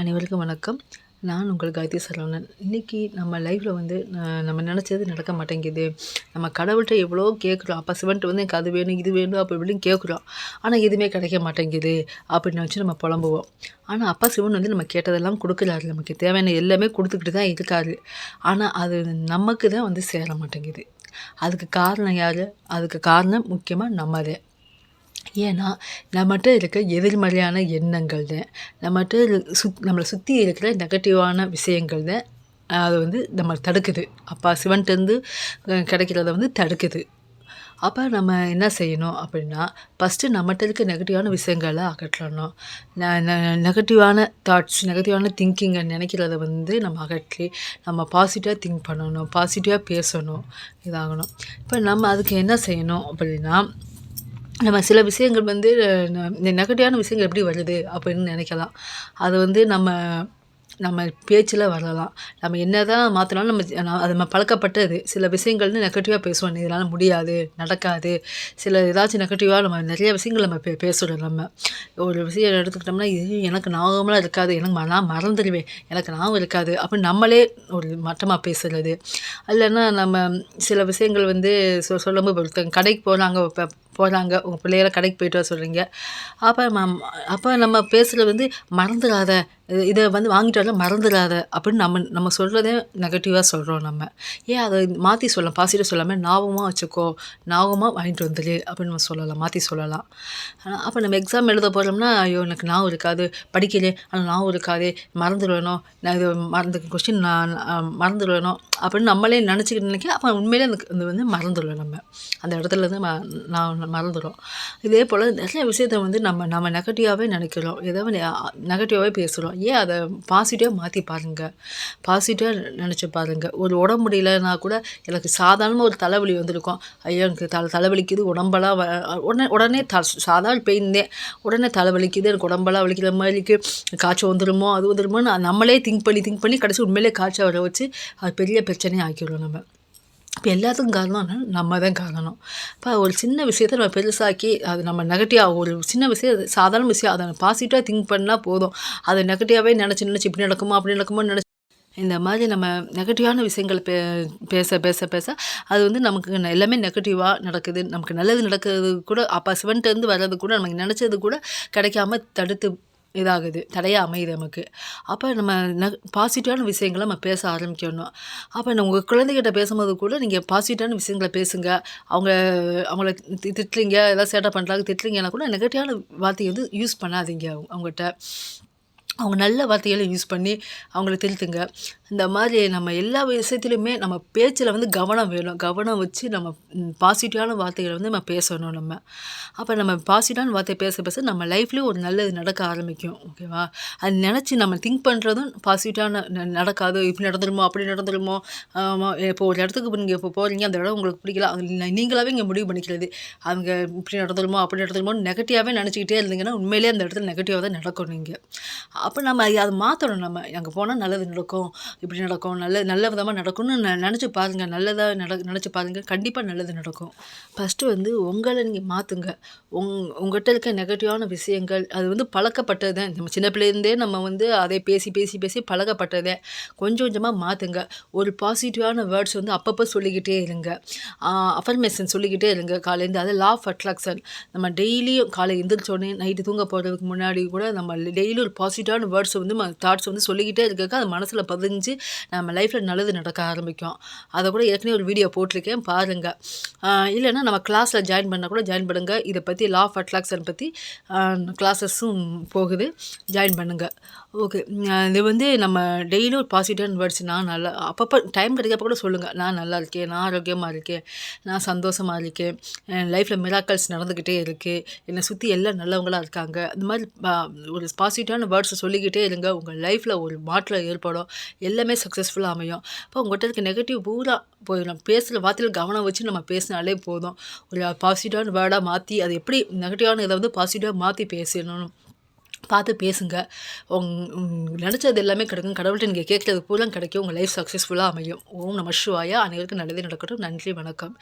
அனைவருக்கும் வணக்கம். நான் உங்கள் காயத்ரி சரவணன். இன்றைக்கி நம்ம லைஃப்பில் வந்து நம்ம நினச்சது நடக்க மாட்டேங்குது. நம்ம கடவுள்கிட்ட எவ்வளோ கேட்குறோம் அப்போ சிவன்ட்டு வந்து எனக்கு அது வேணும் இது வேணும் அப்படி இப்படின்னு கேட்குறோம் ஆனால் எதுவுமே கிடைக்க மாட்டேங்குது. அப்படின்னு வச்சு நம்ம புலம்புவோம். ஆனால் அப்பா சிவன் வந்து நம்ம கேட்டதெல்லாம் கொடுக்குறாரு. நமக்கு தேவையான எல்லாமே கொடுத்துக்கிட்டு தான் இருக்காரு. ஆனால் அது நமக்கு தான் வந்து சேர மாட்டேங்குது. அதுக்கு காரணம் யார்? அதுக்கு காரணம் முக்கியமாக நம்மளே. ஏன்னா நம்மகிட்ட இருக்க எதிர்மறையான எண்ணங்கள் தான் நம்மகிட்ட சுத் நம்மளை சுற்றி இருக்கிற நெகட்டிவான விஷயங்கள் தான் அது வந்து நம்ம தடுக்குது. அப்போ சிவன்ட்டேருந்து கிடைக்கிறத வந்து தடுக்குது. அப்போ நம்ம என்ன செய்யணும் அப்படின்னா ஃபஸ்ட்டு நம்மகிட்ட இருக்க நெகட்டிவான விஷயங்களை அகற்றணும். நெகட்டிவான தாட்ஸ் நெகட்டிவான திங்கிங்கை நினைக்கிறத வந்து நம்ம அகற்றி நம்ம பாசிட்டிவாக திங்க் பண்ணணும் பாசிட்டிவாக பேசணும் இதாகணும். இப்போ நம்ம அதுக்கு என்ன செய்யணும் அப்படின்னா நம்ம சில விஷயங்கள் வந்து நெகட்டிவான விஷயங்கள் எப்படி வருது அப்படின்னு நினைக்கலாம். அது வந்து நம்ம நம்ம பேச்சில் வரலாம். நம்ம என்ன தான் மாற்றினாலும் நம்ம அது நம்ம பழக்கப்பட்டது. சில விஷயங்கள்னு நெகட்டிவாக பேசுவோம். இதனால் முடியாது நடக்காது. சில ஏதாச்சும் நெகட்டிவாக நம்ம நிறைய விஷயங்கள் நம்ம பே பேசுகிறோம் நம்ம. ஒரு விஷயம் எடுத்துக்கிட்டோம்னா இது எனக்கு ஞாபகமெல்லாம் இருக்காது. எனக்கு நான் மறந்துடுவேன். எனக்கு ஞாபகம் இருக்காது. அப்படின்னு நம்மளே ஒரு மட்டமாக பேசுகிறது இல்லைன்னா நம்ம சில விஷயங்கள் வந்து சொ சொல்லும்போது ஒருத்தங்க கடைக்கு போகிறாங்க இப்போ போகிறாங்க உங்கள் பிள்ளைகளை கடைக்கு போயிட்டு வர சொல்கிறீங்க அப்போ மேம் அப்போ நம்ம பேசுகிறது வந்து மறந்துடாத இதை வந்து வாங்கிட்டு வரல மறந்துடாத அப்படின்னு நம்ம நம்ம சொல்கிறதே நெகட்டிவாக சொல்கிறோம் நம்ம. ஏன் அதை மாற்றி சொல்லலாம்? பாசிட்டிவ் சொல்லாமல் ஞாபகமாக வச்சுக்கோ. ஞாபகமாக வாங்கிட்டு வந்துடு அப்படின்னு நம்ம சொல்லலாம். மாற்றி சொல்லலாம். அப்போ நம்ம எக்ஸாம் எழுத போகிறோம்னா ஐயோ எனக்கு ஞாபகம் இருக்காது. படிக்கலே ஆனால் ஞாபகம் இருக்காது. மறந்துடுவேணும் நான் இது மறந்து கொஸ்டின் நான் மறந்துடணும் மறந்துடுவேணும் அப்படின்னு நம்மளே நினச்சிக்கிட்டு நினைக்க அப்போ உண்மையிலே அந்த வந்து மறந்துடுவோம் நம்ம. அந்த இடத்துல இருந்து ம நான் மறந்துடும் இதே போல் நிறைய விஷயத்த வந்து நம்ம நம்ம நெகட்டிவாகவே நினைக்கிறோம். ஏதோ நெகட்டிவாகவே பேசுகிறோம் ஏன் அதை பாசிட்டிவாக மாற்றி பாருங்கள் பாசிட்டிவாக நினச்சி பாருங்கள் ஒரு உடம்பு முடியலன்னா கூட எனக்கு சாதாரணமாக ஒரு தலைவலி வந்திருக்கும். ஐயோ எனக்கு தலை தலைவலிக்குது உடம்பெல்லாம் உடனே உடனே த சாதாரண பெயின் உடனே தலைவலிக்குது எனக்கு உடம்பெல்லாம் வலிக்கிற மாதிரி காய்ச்சல் வந்துடுமோ அது வந்துடுமோன்னு நம்மளே திங்க் பண்ணி திங்க் பண்ணி கடைசி உண்மையிலே காய்ச்சல் வர வச்சு அது பெரிய பிரச்சனையாக ஆக்கிடுவோம் நம்ம. இப்போ எல்லாத்துக்கும் காரணம் நம்ம தான் காரணம். இப்போ ஒரு சின்ன விஷயத்தை நம்ம பெருசாக்கி அது நம்ம நெகட்டிவாக ஒரு சின்ன விஷயம் அது சாதாரண விஷயம் அதை பாசிட்டிவாக திங்க் பண்ணால் போதும். அதை நெகட்டிவாகவே நினச்சி நினச்சி இப்படி நடக்குமோ அப்படி நடக்குமோ நினச்சி. இந்த மாதிரி நம்ம நெகட்டிவான விஷயங்கள் பே பேச பேச பேச அது வந்து நமக்கு எல்லாமே நெகட்டிவாக நடக்குது. நமக்கு நல்லது நடக்கிறது கூட அப்போ சிவன்ட்டேருந்து வர்றது கூட நமக்கு நினச்சது கூட கிடைக்காம தடுத்து இதாகுது. தடையாக அமையுது நமக்கு. அப்போ நம்ம ந பாசிட்டிவான விஷயங்களை நம்ம பேச ஆரம்பிக்கணும். அப்போ நம்ம உங்கள் குழந்தைகிட்ட பேசும்போது கூட நீங்கள் பாசிட்டிவான விஷயங்களை பேசுங்க. அவங்க அவங்கள திட்டுறீங்க ஏதாவது சேட்டை பண்ணுறாங்க திட்டுறீங்கன்னா கூட நெகட்டிவான வார்த்தையை வந்து யூஸ் பண்ணாதீங்க அவங்க- அவங்ககிட்ட. அவங்க நல்ல வார்த்தைகளை யூஸ் பண்ணி அவங்கள திருத்துங்க. இந்த மாதிரி நம்ம எல்லா விஷயத்துலையுமே நம்ம பேச்சில் வந்து கவனம் வேணும். கவனம் வச்சு நம்ம பாசிட்டிவான வார்த்தைகளை வந்து நம்ம பேசணும் நம்ம. அப்போ நம்ம பாசிட்டிவான வார்த்தை பேச பேச நம்ம லைஃப்லேயும் ஒரு நல்லது நடக்க ஆரம்பிக்கும். ஓகேவா அது நினச்சி நம்ம திங்க் பண்ணுறதும் பாசிட்டிவான நடக்காது. இப்படி நடந்துருமோ அப்படி நடந்துருமோ இப்போ ஒரு இடத்துக்கு நீங்கள் இப்போ போகிறீங்க அந்த இடம் உங்களுக்கு பிடிக்கல நீங்களாகவே இங்கே முடிவு பண்ணிக்கிறது. அவங்க இப்படி நடந்துருமோ அப்படி நடந்துருமோ நெகட்டிவாகவே நினச்சிக்கிட்டே இருந்தீங்கன்னா உண்மையிலேயே அந்த இடத்துல நெகட்டிவாக தான் நடக்கும் நீங்கள் அப்போ நம்ம அதை மாற்றணும் நம்ம. அங்கே போனால் நல்லது நடக்கும். இப்படி நடக்கும். நல்ல நல்ல விதமாக நடக்கும்னு ந நினச்சி பாருங்கள் நல்லதாக நட நினச்சி பாருங்கள் கண்டிப்பாக நல்லது நடக்கும். ஃபஸ்ட்டு வந்து உங்களை நீங்கள் மாற்றுங்க உங் உங்கள்கிட்ட இருக்க நெகட்டிவான விஷயங்கள் அது வந்து பழக்கப்பட்டது தான். நம்ம சின்ன பிள்ளைலேருந்தே நம்ம வந்து அதை பேசி பேசி பேசி பழக்கப்பட்டதே. கொஞ்சம் கொஞ்சமாக மாற்றுங்க ஒரு பாசிட்டிவான வேர்ட்ஸ் வந்து அப்பப்போ சொல்லிக்கிட்டே இருங்க. அஃபர்மேஷன் சொல்லிக்கிட்டே இருங்க. காலையிலேருந்து அது லா ஆஃப் அட்ராக்ஷன் நம்ம டெய்லியும் காலை எந்திரிச்சோடனே நைட்டு தூங்க போகிறதுக்கு முன்னாடி கூட நம்ம டெய்லி ஒரு பாசிட்டிவான வேர்ட்ஸ் வந்து தாட்ஸ் வந்து சொல்லிக்கிட்டே இருக்க அது மனசில் பதிஞ்சு நம்ம லைஃப்பில் நல்லது நடக்க ஆரம்பிக்கும். அதை கூட ஏற்கனவே ஒரு வீடியோ போட்டிருக்கேன் பாருங்கள் இல்லைன்னா நம்ம கிளாஸில் ஜாயின் பண்ணால் கூட ஜாயின் பண்ணுங்கள் இதை பற்றி லா ஆஃப் அட்ராக்ஷன் பற்றி கிளாஸஸும் போகுது. ஜாயின் பண்ணுங்கள் ஓகே இது வந்து நம்ம டெய்லி ஒரு பாசிட்டிவான வேர்ட்ஸ் நான் நல்லா அப்பப்போ டைம் கிடைக்கப்ப கூட சொல்லுங்கள் நான் நல்லா இருக்கேன் நான் ஆரோக்கியமாக இருக்கேன் நான் சந்தோஷமாக இருக்கேன். என் லைஃப்பில் மிராக்கல்ஸ் நடந்துக்கிட்டே இருக்குது என்னை சுற்றி எல்லாம் நல்லவங்களாக இருக்காங்க. இந்த மாதிரி ஒரு பாசிட்டிவான வேர்ட்ஸை சொல்லிக்கிட்டே இருங்க. உங்கள் லைஃப்பில் ஒரு மாற்றம் ஏற்படும். எல்லாமே சக்ஸஸ்ஃபுல்லாக அமையும். இப்போ உங்கள்கிட்ட இருக்க நெகட்டிவ் பூரா போயிடும். பேசுகிற வார்த்தையில் கவனம் வச்சு நம்ம பேசினாலே போதும். ஒரு பாசிட்டிவான வேர்டாக மாற்றி அது எப்படி நெகட்டிவான இதை வந்து பாசிட்டிவாக மாற்றி பேசணும்? பார்த்து பேசுங்க. உங் நினச்சது எல்லாமே கிடைக்கும். கடவுள்கிட்ட நீங்கள் கேட்குறது பூரா கிடைக்கும். உங்கள் லைஃப் சக்ஸஸ்ஃபுல்லாக அமையும். ஓம் நம சிவாயா. அனைவருக்கும் நல்லதே நடக்கட்டும். நன்றி வணக்கம்.